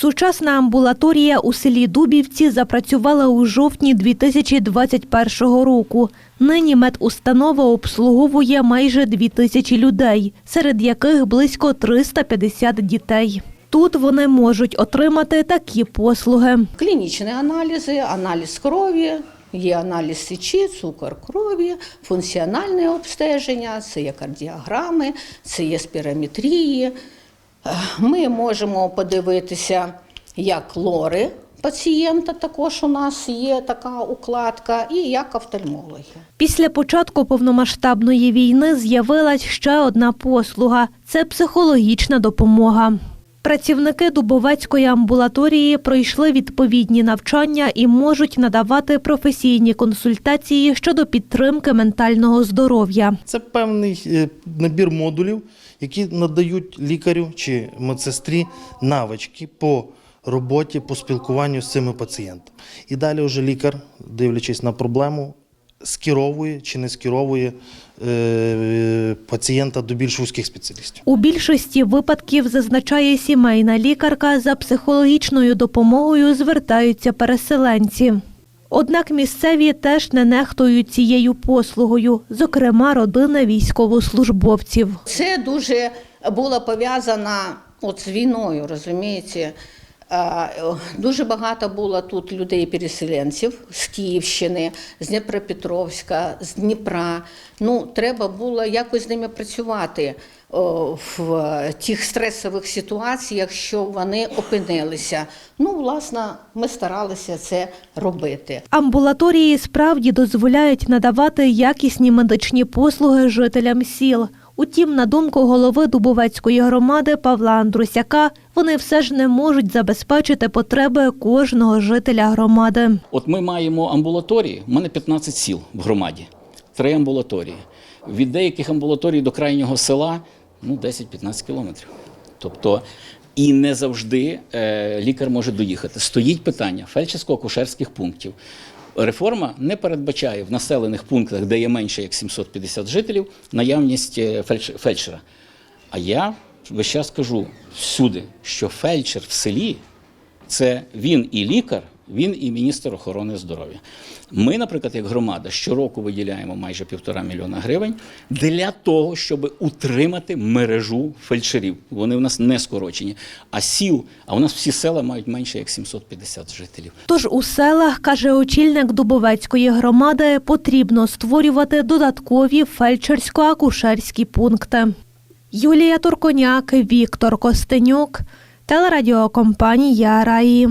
Сучасна амбулаторія у селі Дубівці запрацювала у жовтні 2021 року. Нині медустанова обслуговує майже дві тисячі людей, серед яких близько 350 дітей. Тут вони можуть отримати такі послуги. Клінічні аналізи, аналіз крові, є аналіз сечі, цукор крові, функціональне обстеження, це є кардіограми, це є спірометрії. Ми можемо подивитися, як лори пацієнта, також у нас є така укладка, і як офтальмологи. Після початку повномасштабної війни з'явилась ще одна послуга це психологічна допомога. Працівники Дубовецької амбулаторії пройшли відповідні навчання і можуть надавати професійні консультації щодо підтримки ментального здоров'я. Це певний е, набір модулів, які надають лікарю чи медсестрі навички по роботі, по спілкуванню з цими пацієнтами. І далі вже лікар, дивлячись на проблему, скеровує чи не скеровує е, пацієнта до більш вузьких спеціалістів. У більшості випадків зазначає сімейна лікарка за психологічною допомогою звертаються переселенці. Однак місцеві теж не нехтують цією послугою, зокрема родини військовослужбовців. Це дуже було пов'язано от з війною, розумієте. Е, Дуже багато було тут людей-переселенців з Київщини, з Дніпропетровська, з Дніпра. Ну, треба було якось з ними працювати в тих стресових ситуаціях, що вони опинилися. Ну, власне, ми старалися це робити. Амбулаторії справді дозволяють надавати якісні медичні послуги жителям сіл. Утім, на думку голови Дубовецької громади Павла Андрусяка, вони все ж не можуть забезпечити потреби кожного жителя громади. От ми маємо амбулаторії, у мене 15 сіл в громаді, три амбулаторії. Від деяких амбулаторій до крайнього села ну, 10-15 кілометрів. Тобто, і не завжди е, лікар може доїхати. Стоїть питання фельдшерсько-акушерських пунктів. Реформа не передбачає в населених пунктах, де є менше як 750 жителів, наявність е, фельдшера. А я весь час кажу всюди, що фельдшер в селі це він і лікар, він і міністр охорони здоров'я. Ми, наприклад, як громада, щороку виділяємо майже півтора мільйона гривень для того, щоб утримати мережу фельдшерів. Вони в нас не скорочені. А сіл, а у нас всі села мають менше як 750 жителів. Тож у селах, каже очільник Дубовецької громади, потрібно створювати додаткові фельдшерсько-акушерські пункти. Юлія Турконяк, Віктор Костенюк, телерадіокомпанія Раї.